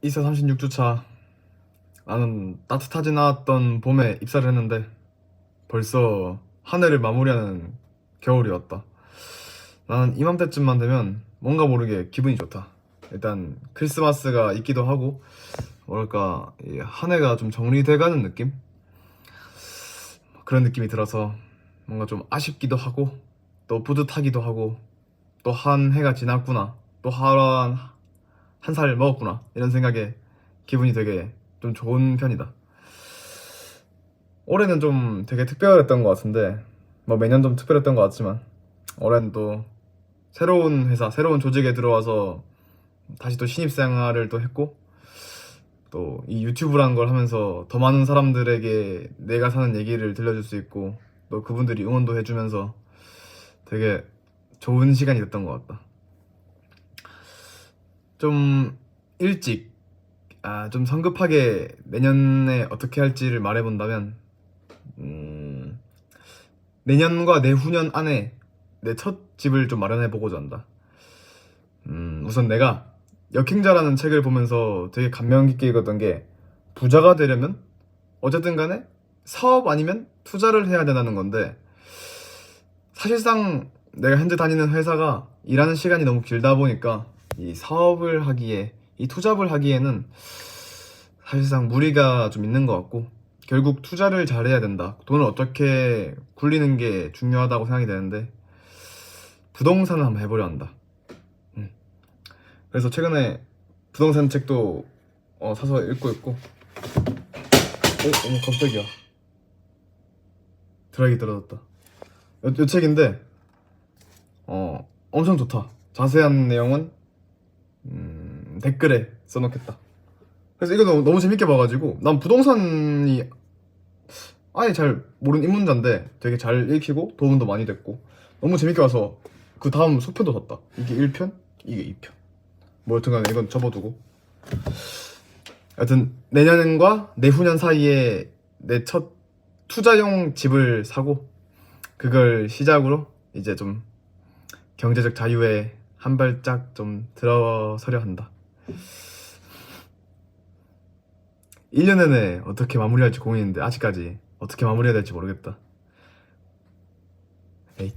이사 36주차 나는 따뜻하지 않았던 봄에 입사를 했는데 벌써 한 해를 마무리하는 겨울이 왔다. 나는 이맘때쯤만 되면 뭔가 모르게 기분이 좋다. 일단 크리스마스가 있기도 하고 뭐랄까 이한 해가 좀 정리돼가는 느낌? 그런 느낌이 들어서 뭔가 좀 아쉽기도 하고 또 뿌듯하기도 하고 또 한 해가 지났구나. 또 한 한 살 먹었구나 이런 생각에 기분이 되게 좀 좋은 편이다. 올해는 좀 되게 특별했던 것 같은데 뭐 매년 좀 특별했던 것 같지만 올해는 또 새로운 회사, 새로운 조직에 들어와서 다시 또 신입생활을 또 했고 또 이 유튜브라는 걸 하면서 더 많은 사람들에게 내가 사는 얘기를 들려줄 수 있고 또 그분들이 응원도 해주면서 되게 좋은 시간이 됐던 것 같다. 좀 일찍 아 좀 성급하게 내년에 어떻게 할지를 말해본다면 음, 내년과 내후년 안에 내 첫 집을 좀 마련해 보고자 한다. 음, 우선 내가 역행자라는 책을 보면서 되게 감명 깊게 읽었던 게 부자가 되려면 어쨌든 간에 사업 아니면 투자를 해야 된다는 건데 사실상 내가 현재 다니는 회사가 일하는 시간이 너무 길다 보니까 이 사업을 하기에 이 투잡을 하기에는 사실상 무리가 좀 있는 것 같고 결국 투자를 잘해야 된다. 돈을 어떻게 굴리는 게 중요하다고 생각이 되는데 부동산을 한번 해보려 한다. 음. 그래서 최근에 부동산 책도 어, 사서 읽고 있고. 어, 어머 깜짝이야. 드라이기 떨어졌다. 요, 요 책인데 어 엄청 좋다. 자세한 내용은 음, 댓글에 써놓겠다. 그래서 이거 너무, 너무 재밌게 봐가지고 난 부동산이 아예 잘 모르는 입문자인데 되게 잘 읽히고 도움도 많이 됐고 너무 재밌게 봐서 그 다음 속편도 샀다. 이게 1편, 이게 2편. 뭐 여튼간에 이건 접어두고. 하여튼 내년과 내후년 사이에 내 첫 투자용 집을 사고 그걸 시작으로 이제 좀 경제적 자유에 한 발짝 좀 들어서려 한다. 1년 내내 어떻게 마무리할지 고민인데 아직까지 어떻게 마무리해야 될지 모르겠다. 에이.